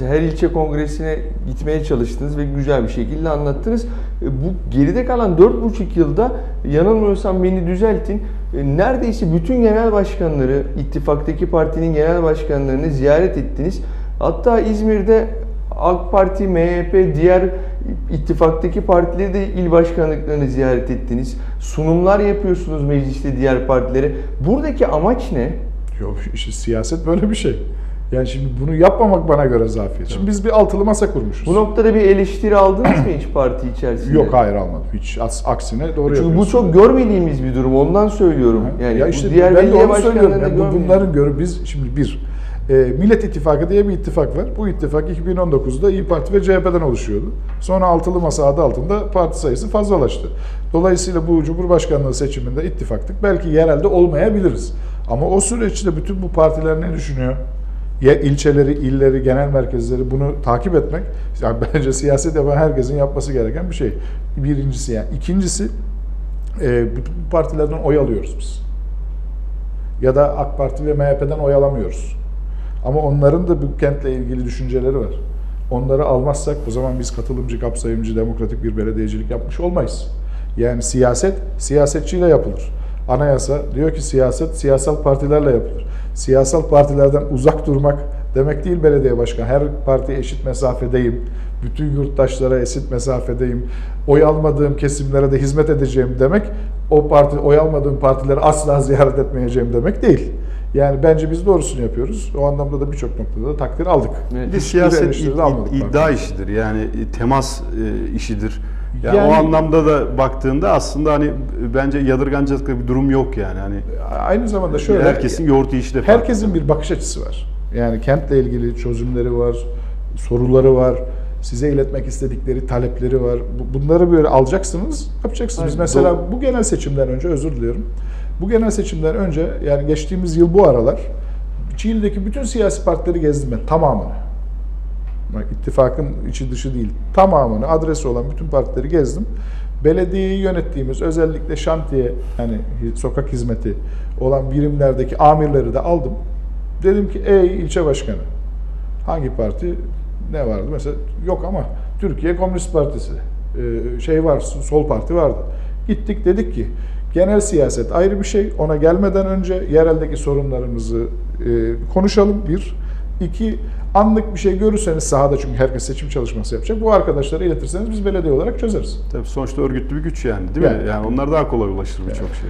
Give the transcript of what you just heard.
Mesela her ilçe kongresine gitmeye çalıştınız ve güzel bir şekilde anlattınız. E, Bu geride kalan 4,5 yılda yanılmıyorsam beni düzeltin. e, Neredeyse bütün genel başkanları, ittifaktaki partinin genel başkanlarını ziyaret ettiniz. Hatta İzmir'de AK Parti, MHP, diğer ittifaktaki partileri de il başkanlıklarını ziyaret ettiniz. Sunumlar yapıyorsunuz mecliste diğer partilere. Buradaki amaç ne? Yok işte siyaset böyle bir şey. Yani şimdi bunu yapmamak bana göre zafiyet. Şimdi biz bir altılı masa kurmuşuz. Bu noktada bir eleştiri aldınız mı hiç parti içerisinde? Yok hayır almadım. Hiç aksine doğru Çünkü bu çok görmediğimiz bir durum. Ondan söylüyorum. Yani ya işte diğer ben de onu söylüyorum. Yani bu, bunların görü biz şimdi bir e, Millet İttifakı diye bir ittifak var. Bu ittifak 2019'da İyi Parti ve CHP'den oluşuyordu. Sonra altılı masa adı altında parti sayısı fazlalaştı. Dolayısıyla bu Cumhurbaşkanlığı seçiminde ittifaktık. Belki yerelde olmayabiliriz. Ama o süreçte bütün bu partiler ne düşünüyor? İlçeleri, illeri, genel merkezleri bunu takip etmek yani bence siyaset yapan herkesin yapması gereken bir şey. Birincisi yani. İkincisi e, bütün partilerden oy alıyoruz biz ya da AK Parti ve MHP'den oy alamıyoruz. Ama onların da bu kentle ilgili düşünceleri var. Onları almazsak o zaman biz katılımcı, kapsayımcı, demokratik bir belediyecilik yapmış olmayız. Yani siyaset siyasetçiyle yapılır. Anayasa diyor ki siyaset siyasal partilerle yapılır. Siyasal partilerden uzak durmak demek değil belediye başkanı. Her partiye eşit mesafedeyim. Bütün yurttaşlara eşit mesafedeyim. Oy almadığım kesimlere de hizmet edeceğim demek o parti oy almadığım partileri asla ziyaret etmeyeceğim demek değil. Yani bence biz doğrusunu yapıyoruz. O anlamda da birçok noktada da takdir aldık. Evet. Bir siyaset id- almadık iddia işidir. Yani temas e, işidir. Yani, Yani- o anlamda da baktığında aslında hani bence yadırganacak bir durum yok yani. Hani Aynı zamanda şöyle herkesin yoğurt yiyişi de farklı. herkesin bir bakış açısı var. Yani kentle ilgili çözümleri var, soruları var, size iletmek istedikleri talepleri var. Bu- Bunları böyle alacaksınız, yapacaksınız. Aynen, Mesela doğru. bu genel seçimden önce özür diliyorum. Bu genel seçimden önce yani geçtiğimiz yıl bu aralar Çiğli'deki bütün siyasi partileri gezdim ben tamamını. Bak, ittifakın içi dışı değil. Tamamını adresi olan bütün partileri gezdim. Belediyeyi yönettiğimiz özellikle şantiye yani sokak hizmeti olan birimlerdeki amirleri de aldım. Dedim ki ey ilçe başkanı hangi parti ne vardı mesela yok ama Türkiye Komünist Partisi e, şey var sol parti vardı. Gittik dedik ki genel siyaset ayrı bir şey ona gelmeden önce yereldeki sorunlarımızı e, konuşalım bir. İki, anlık bir şey görürseniz sahada çünkü herkes seçim çalışması yapacak. Bu arkadaşlara iletirseniz biz belediye olarak çözeriz. Tabii sonuçta örgütlü bir güç yani değil mi? Yani. Yani onlar daha kolay ulaşır birçok şey.